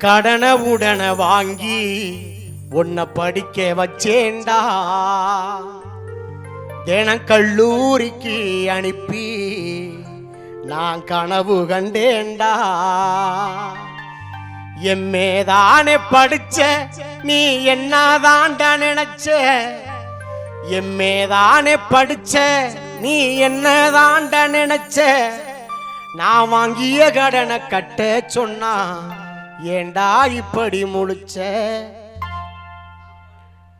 கடனை உடனே வாங்கி உன்னை படிக்க வச்சேண்டா தினம் கல்லூரிக்கு அனுப்பி நான் கனவு கண்டேண்டா எம்மேதானே படிச்ச நீ என்னதான்டா நினைச்ச? எம்மேதானே படிச்ச நீ என்னதான்டா நினைச்ச? நான் வாங்கிய கடனை கட்ட சொன்னா ஏண்டா இப்படி முழிச்ச?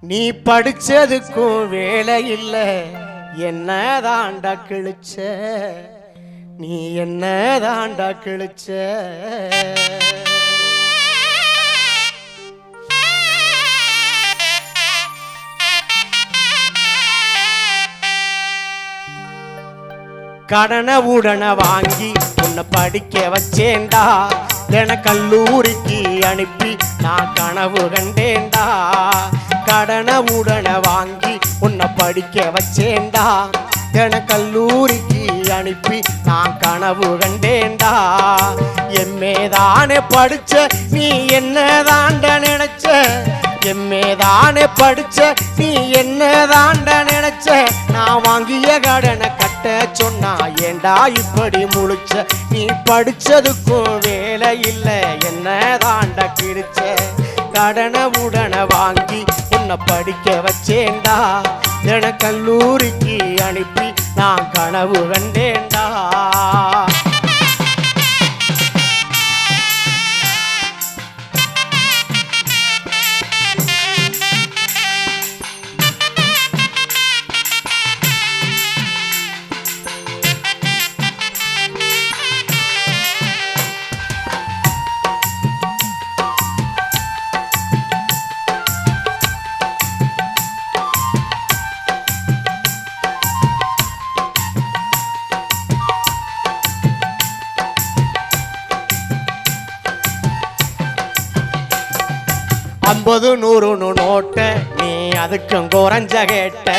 நீ படிச்சதுக்கும் வேலை இல்லை என்ன தாண்டா கிழிச்ச? நீ என்ன தாண்டா கிழிச்ச? கடனை உடனே வாங்கி உன்னை படிக்க வச்சேண்டா தின கல்லூரிக்கு அனுப்பி நான் கனவு கண்டேண்டா கடனை உடனே வாங்கி உன்னை படிக்க வச்சேண்டா தின கல்லூரிக்கு அனுப்பி நான் கனவு கண்டேண்டா எம்மேதானே படிச்ச நீ என்னதாண்ட நினைச்ச? எம்மேதானே படிச்ச நீ என்னதாண்ட நினைச்ச? நான் வாங்கிய கடனை கட்ட சொன்னா ஏண்டா இப்படி முழிச்ச? நீ படிச்சதுக்கும் வேலை இல்லை. என்ன தாண்ட கிழிச்ச? கடனை உடனே வாங்கி உன்னை படிக்க வச்சேண்டா என கல்லூரிக்கு அனுப்பி நான் கனவு கண்டேண்டா ஐம்பது நூறுன்னு நோட்ட நீ அதுக்கும் குறைஞ்ச கேட்ட.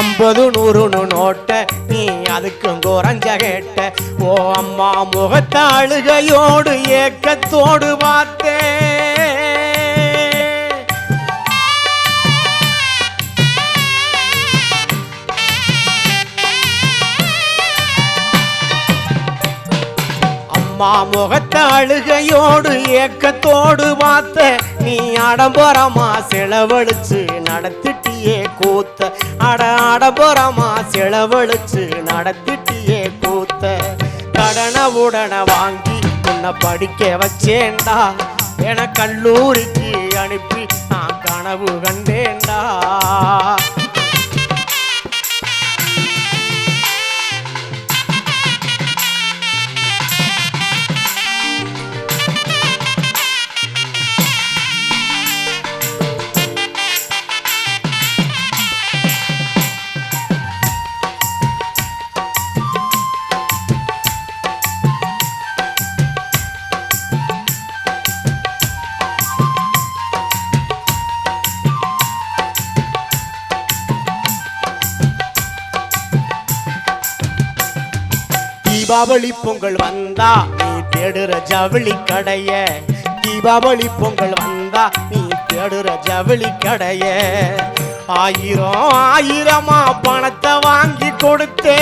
ஐம்பது நூறுன்னு நோட்ட நீ அதுக்கும் குறைஞ்ச கேட்ட. ஓ அம்மா முகத்த அழுகையோடு ஏக்கத்தோடு பார்த்தேன் அம்மா முகத்த அழுகையோடு ஏக்கத்தோடு பார்த்த. நீ ஆடம்பரமா செலவழிச்சு நடத்திட்டியே கூத்த. அட ஆடம்பரமா செலவழிச்சு நடத்திட்டியே கூத்த. கடனை உடனே வாங்கி உன்னை படிக்க வச்சேண்டா என கல்லூரிக்கு அனுப்பி நான் கனவு கண்டேண்டா தீபாவளி பொங்கல் வந்தா நீ தேடுற ஜவுளி கடைய. தீபாவளி பொங்கல் வந்தா நீ தேடுற ஜவுளி கடைய. ஆயிரம் ஆயிரமா பணத்தை வாங்கி கொடுத்தே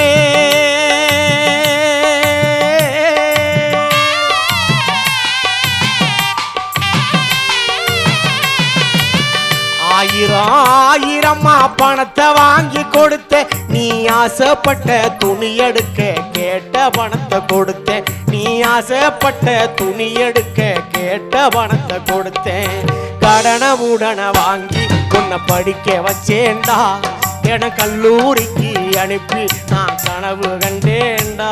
ஆயிரம் ஆயிரமா பணத்தை வாங்கி கொடுத்த. நீ ஆசைப்பட்ட துணி எடுக்க கேட்ட பணத்தை கொடுத்தேன் நீ ஆசைப்பட்ட துணி எடுக்க கேட்ட பணத்தை கொடுத்தேன் கடனை உடனை வாங்கி உன்னை படிக்க வச்சேண்டா என கல்லூரிக்கு அனுப்பி நான் கனவு கண்டேண்டா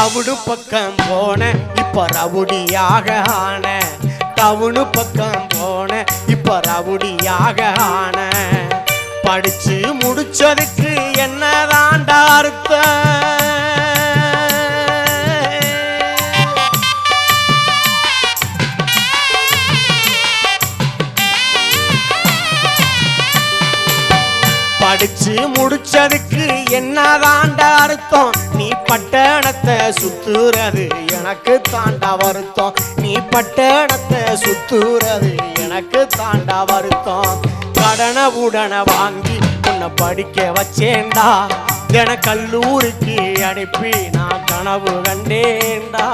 தவுடு பக்கம் போன இப்ப ரவுடியாக ஆன. டவுனு பக்கம் போன இப்ப ரவுடியாக ஆன. படிச்சு முடிச்சதுக்கு என்னதாண்டா அர்த்தம்? படிச்சு முடிச்சதுக்கு என்னதாண்ட அர்த்தம்? பட்டணத்தை சுத்துறது எனக்கு தாண்டா வருத்தம். நீ பட்டணத்தை சுத்துறது எனக்கு தாண்டா வருத்தம். கடனை உடனே வாங்கி உன்னை படிக்க வச்சேண்டா என கல்லூரிக்கு அனுப்பி நான் கனவு கண்டேன்டா.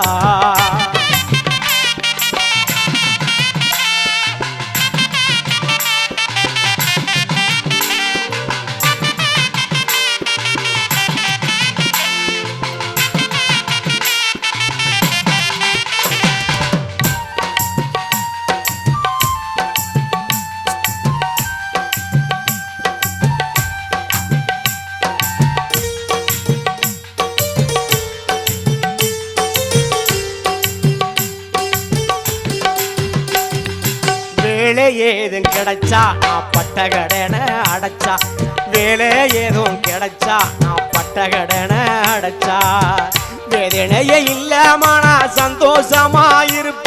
ஏதும் கிடைச்சா நான் பட்ட கடனை அடைச்சா. வேலை ஏதும் கிடைச்சா நான் பட்ட கடனை அடைச்சா. வேதனையே இல்லாம நான் சந்தோஷமா இருப்பேன்.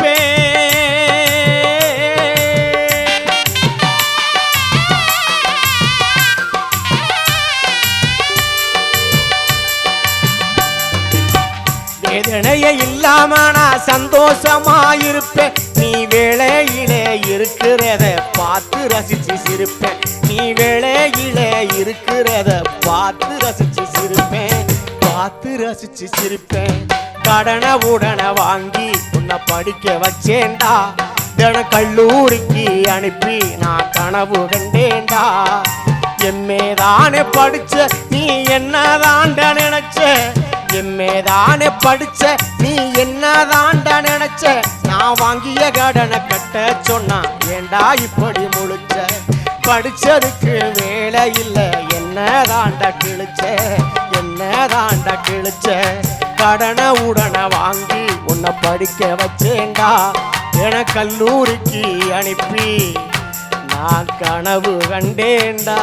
இல்லாம நான் சந்தோஷமா இருப்பேன் நீ வேளையிலே இருக்கிறத பார்த்து ரசிச்சு சிரிப்பேன். நீ வேளையிலே இருக்கிறத பார்த்து ரசிச்சு சிரிப்பேன். பார்த்து ரசிச்சு சிரிப்பேன். கடனை உடனே வாங்கி உன்னை படிக்க வச்சேண்டா தின கல்லூரிக்கு அனுப்பி நான் கனவு கண்டேன்டா. எம்மேதானே படிச்ச நீ என்னதாண்ட நினைச்ச? எம்மேதானே படிச்ச நீ என்னதான்டா நினைச்ச? நான் வாங்கிய கடனை கட்ட சொன்னா ஏண்டா இப்படி முழிச்ச? படிச்சதுக்கு வேலை இல்லை என்னதாண்டா கிழிச்ச? என்னதாண்டா கிழிச்ச? கடனை உடனே வாங்கி உன்னை படிக்க வச்சேண்டா என கல்லூரிக்கு அனுப்பி நான் கனவு கண்டேண்டா